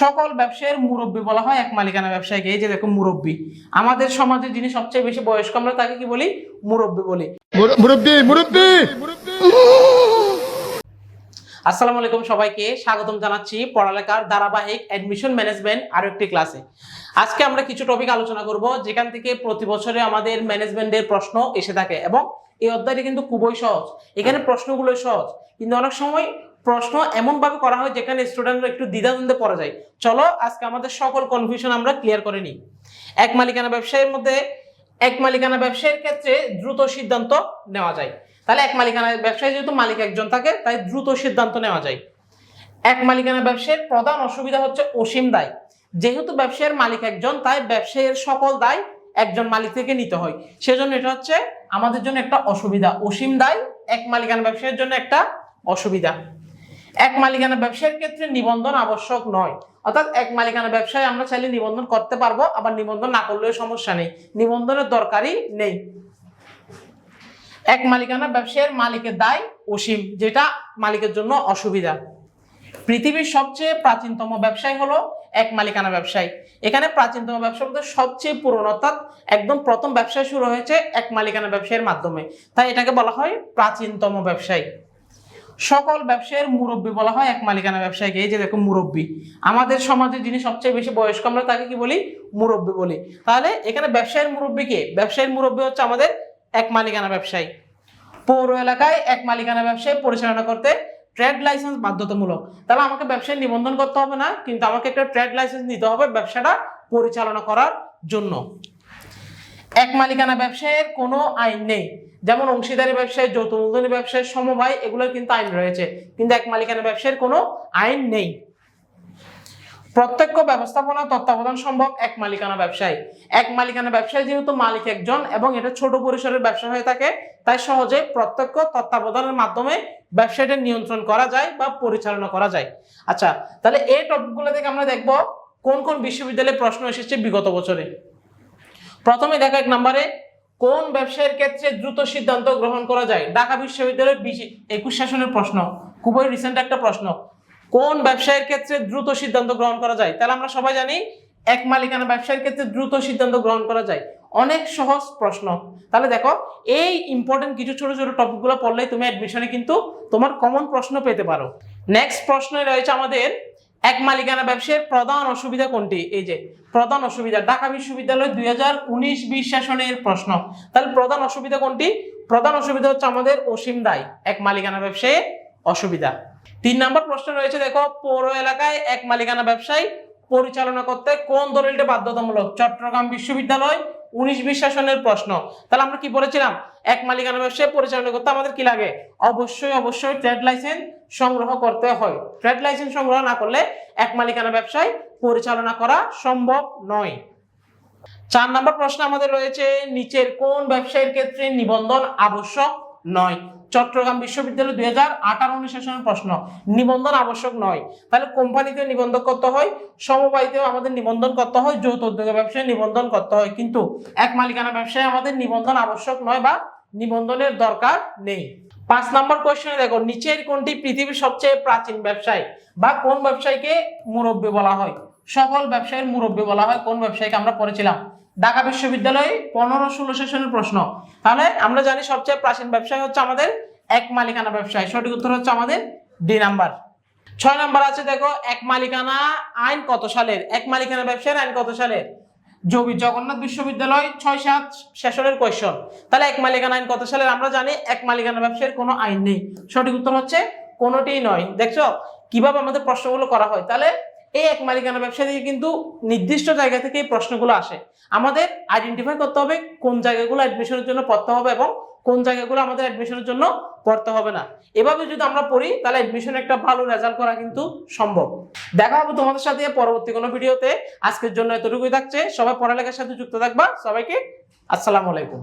সকল ব্যবসায়ের মুরব্বী বলা হয় এক মালিকানা ব্যবসায়ীকে। এই যে দেখো মুরব্বী। আমাদের সমাজে যিনি সবচেয়ে বেশি বয়স্ক আমরা তাকে কি বলি? মুরব্বী বলি। মুরব্বী মুরব্বী! আসসালামু আলাইকুম সবাইকে স্বাগতম জানাচ্ছি পড়ালেখার ধারাবাহিক অ্যাডমিশন ম্যানেজমেন্ট আরও একটি ক্লাসে আজকে আমরা কিছু টপিক আলোচনা করব যেখান থেকে প্রতি বছরে আমাদের ম্যানেজমেন্টের প্রশ্ন এসে থাকে এবং এই অধ্যায়টি কিন্তু খুবই সহজ। এখানে প্রশ্নগুলো সহজ। কিন্তু অনেক সময় প্রশ্ন এমন ভাবে করা হয় যেখানে স্টুডেন্টরা একটু দ্বিধাদ্বন্দ্বে পড়ে যায়। চলো, আজকে আমাদের সকল কনফিউশন আমরা ক্লিয়ার করে নিই। এক মালিকানা ব্যবসায়ের মধ্যে এক মালিকানা ব্যবসায়ের ক্ষেত্রে দ্রুত সিদ্ধান্ত নেওয়া যায়। তাহলে এক মালিকানা ব্যবসায় যেহেতু মালিক একজন থাকে, তাই দ্রুত সিদ্ধান্ত নেওয়া যায়। এক মালিকানা ব্যবসায়ের প্রধান অসুবিধা হচ্ছে অসীম দায়। যেহেতু ব্যবসায়ের মালিক একজন, তাই ব্যবসায়ের সকল দায় একজন মালিক থেকে নিতে হয়। সেজন্য এটা হচ্ছে আমাদের জন্য একটা অসুবিধা। অসীম দায় এক মালিকানা ব্যবসায়ের জন্য একটা অসুবিধা। এক মালিকানা ব্যবসায়ের ক্ষেত্রে নিবন্ধন আবশ্যক নয়। অর্থাৎ এক মালিকানা ব্যবসায় আমরা চাইলে নিবন্ধন করতে পারব, আবার নিবন্ধন না করলেও সমস্যা নেই। নিবন্ধনের দরকারই নেই। এক মালিকানা ব্যবসায়ের মালিকের দায় অসীম, যেটা মালিকের জন্য অসুবিধা। পৃথিবীর সবচেয়ে প্রাচীনতম ব্যবসায় হলো এক মালিকানা ব্যবসায়। এখানে প্রাচীনতম ব্যবসা বলতে সবচেয়ে পুরনো, অর্থাৎ একদম প্রথম ব্যবসা শুরু হয়েছে এক মালিকানা ব্যবসায়ের মাধ্যমে। তাই এটাকে বলা হয় প্রাচীনতম ব্যবসায়। সকল ব্যবসায়ের মুরব্বী বলা হয়, এক মালিকানা ব্যবসায়ীকে। এই যে দেখো মুরব্বী। আমাদের সমাজে যিনি সবচেয়ে বেশি বয়স্ক, আমরা তাকে কি বলি? মুরব্বী বলি। তাহলে এখানে ব্যবসায়ের মুরব্বী কে? ব্যবসায়ের মুরব্বী হচ্ছে আমাদের এক মালিকানা ব্যবসায়ী। পৌর এলাকায় এক মালিকানা ব্যবসায় পরিচালনা করতে ট্রেড লাইসেন্স বাধ্যতামূলক। তাহলে আমাকে ব্যবসায় নিবন্ধন করতে হবে না, কিন্তু আমাকে একটা ট্রেড লাইসেন্স নিতে হবে ব্যবসাটা পরিচালনা করার জন্য। এক মালিকানা ব্যবসায়ের কোনো আইন নেই। যেমন অংশীদারি ব্যবসায়, যৌথ মূলধনী ব্যবসায়, সমবায়, এগুলোর কিন্তু আইন রয়েছে। কিন্তু এক মালিকানা ব্যবসায়ের কোনো আইন নেই। প্রত্যক্ষ ব্যবস্থাপনা তত্ত্বাবধান সম্ভব এক মালিকানা ব্যবসায়। এক মালিকানা ব্যবসায় যেহেতু মালিক একজন এবং এটা ছোট পরিসরের ব্যবসা হয়ে থাকে, তাই সহজে প্রত্যক্ষ তত্ত্বাবধানের মাধ্যমে ব্যবসাটা নিয়ন্ত্রণ করা যায় বা পরিচালনা করা যায়। আচ্ছা তাহলে এই টপিকগুলো থেকে আমরা দেখব কোন কোন বিশ্ববিদ্যালয়ে প্রশ্ন এসেছে বিগত বছরে। প্রথমে দেখো এক নম্বরে, কোন ব্যবসায়ের ক্ষেত্রে দ্রুত সিদ্ধান্ত গ্রহণ করা যায়? ঢাকা বিশ্ববিদ্যালয়ের বিশ- একুশ শাসনের প্রশ্ন। খুবই রিসেন্ট একটা প্রশ্ন। কোন ব্যবসায়ের ক্ষেত্রে দ্রুত সিদ্ধান্ত গ্রহণ করা যায়? তাহলে আমরা সবাই জানি, এক মালিকানা ব্যবসায়ের ক্ষেত্রে দ্রুত সিদ্ধান্ত গ্রহণ করা যায়। অনেক সহজ প্রশ্ন। তাহলে দেখো, এই ইম্পর্টেন্ট কিছু ছোট ছোট টপিকগুলো পড়লেই তুমি অ্যাডমিশনে কিন্তু তোমার কমন প্রশ্ন পেতে পারো। নেক্সট প্রশ্নে রয়েছে আমাদের এক মালিকানা ব্যবসায়ের প্রধান অসুবিধা কোনটি? এই যে, প্রধান অসুবিধা, ঢাকা বিশ্ববিদ্যালয় দুই হাজার উনিশ বিশ শাসনের প্রশ্ন। তাহলে প্রধান অসুবিধা কোনটি? প্রধান অসুবিধা হচ্ছে আমাদের অসীম দায়, এক মালিকানা ব্যবসায়ে অসুবিধা। তিন নম্বর প্রশ্ন রয়েছে, দেখো, পৌর এলাকায় এক মালিকানা ব্যবসায় পরিচালনা করতে কোন দলিলটা বাধ্যতামূলক? চট্টগ্রাম বিশ্ববিদ্যালয় উনিশ বিশ শাসনের প্রশ্ন। তাহলে আমরা কি বলেছিলাম এক মালিকানা ব্যবসায় পরিচালনা করতে আমাদের কি লাগে? অবশ্যই অবশ্যই ট্রেড লাইসেন্স সংগ্রহ করতে হয়। ট্রেড লাইসেন্স সংগ্রহ না করলে এক মালিকানা ব্যবসায় পরিচালনা করা সম্ভব নয়। চার নম্বর প্রশ্ন আমাদের রয়েছে, নিচের কোন ব্যবসায়ের ক্ষেত্রে নিবন্ধন আবশ্যক নয়? চট্টগ্রাম বিশ্ববিদ্যালয় দুই হাজার আঠারো অনুশাসনের প্রশ্ন। নিবন্ধন আবশ্যক নয়। তাহলে কোম্পানিতে নিবন্ধন করতে হয়, সমবায়িতেও আমাদের নিবন্ধন করতে হয়, যৌথ উদ্যোগে ব্যবসায় নিবন্ধন করতে হয়। কিন্তু এক মালিকানা ব্যবসায় আমাদের নিবন্ধন আবশ্যক নয় বা নিবন্ধনের দরকার নেই। পাঁচ নম্বর কোয়েশ্চনে দেখো, নিচের কোনটি পৃথিবীর সবচেয়ে প্রাচীন ব্যবসায় বা কোন ব্যবসায়ীকে মুরব্বী বলা হয়? সফল ব্যবসায়ের মুরব্বী বলা হয়, কোন ব্যবসায়ীকে আমরা পড়েছিলাম? ঢাকা বিশ্ববিদ্যালয়ে পনেরো ষোলো সেশনের প্রশ্ন। তাহলে আমরা জানি সবচেয়ে প্রাচীন ব্যবসায় হচ্ছে আমাদের এক মালিকানা ব্যবসায়। সঠিক উত্তর হচ্ছে আমাদের ডি নাম্বার। ছয় নাম্বার আছে দেখো, এক মালিকানা আইন কত সালের? এক মালিকানা ব্যবসায়ের আইন কত সালের? জবি জগন্নাথ বিশ্ববিদ্যালয় ছয় সাত সেশনের কোয়েশন তাহলে এক মালিকানা আইন কত সালের? আমরা জানি এক মালিকানা ব্যবসায়ের কোনো আইন নেই। সঠিক উত্তর হচ্ছে কোনোটিই নয়। দেখছ? কীভাবে আমাদের প্রশ্নগুলো করা হয়? তাহলে এই এক মালিকানা ব্যবসা থেকে কিন্তু নির্দিষ্ট জায়গা থেকে এই প্রশ্নগুলো আসে। আমাদের আইডেন্টিফাই করতে হবে কোন জায়গাগুলো অ্যাডমিশনের জন্য পড়তে হবে এবং কোন জায়গাগুলো আমাদের অ্যাডমিশনের জন্য পড়তে হবে না। এভাবে যদি আমরা পড়ি, তাহলে অ্যাডমিশন একটা ভালো রেজাল্ট করা কিন্তু সম্ভব। দেখা হবে তোমাদের সাথে পরবর্তী কোনো ভিডিওতে। আজকের জন্য এতটুকুই থাকছে। সবাই পড়ালেখার সাথে যুক্ত থাকবা। সবাইকে আসসালামু আলাইকুম।